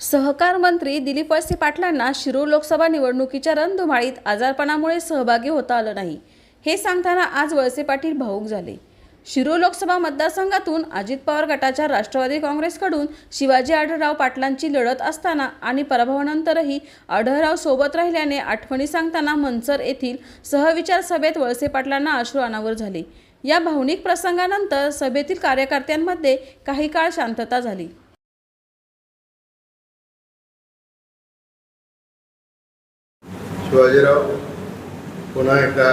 सहकार मंत्री दिलीप वळसे पाटलांना शिरूर लोकसभा निवडणुकीच्या रणधुमाळीत आजारपणामुळे सहभागी होता आलं नाही. हे सांगताना आज वळसे पाटील भाऊक झाले. शिरूर लोकसभा मतदारसंघातून अजित पवार गटाच्या राष्ट्रवादी काँग्रेसकडून शिवाजी आढळराव पाटलांची लढत असताना आणि पराभवानंतरही आढळराव सोबत राहिल्याने आठवणी सांगताना मनसर येथील सहविचार सभेत वळसे पाटलांना अश्रू अनावर झाले. या भावनिक प्रसंगानंतर सभेतील कार्यकर्त्यांमध्ये काही काळ शांतता झाली. शिवाजीराव पुन्हा एकदा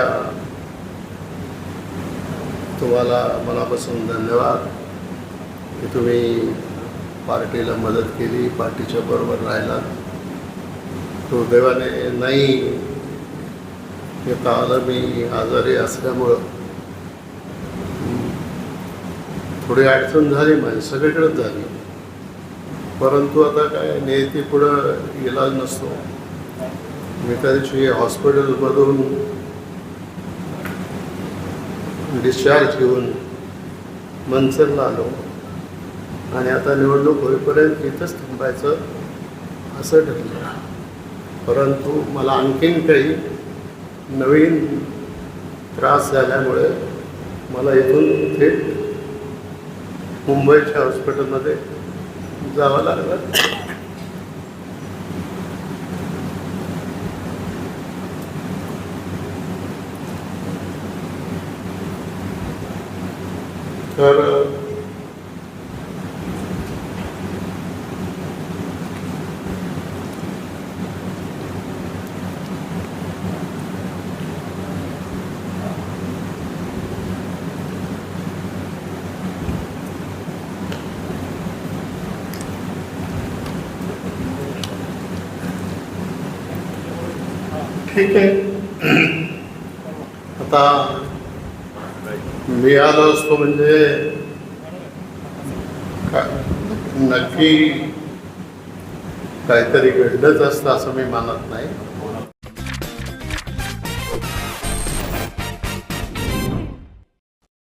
तुम्हाला मनापासून धन्यवाद की तुम्ही पार्टीला मदत केली पार्टीच्या बरोबर राहिला. दुर्दैवाने नाही येता आलं मी आजारी असल्यामुळं. थोडी अडचण झाली माझी सगळीकडेच झाली. परंतु आता काय नेहमी पुढं इलाज नसतो. मी त्या दिवशी हॉस्पिटलमधून डिस्चार्ज घेऊन मनसरला आलो. आणि आता निवडणूक होईपर्यंत इथंच थांबायचं असं ठरलं. परंतु मला आणखीन काही नवीन त्रास झाल्यामुळे मला इथून थेट मुंबईच्या हॉस्पिटलमध्ये जावं लागलं. तर ठीक आहे. आता मी आलो असतो म्हणजे नक्की काहीतरी घडलंच असतं असं मी मानत नाही.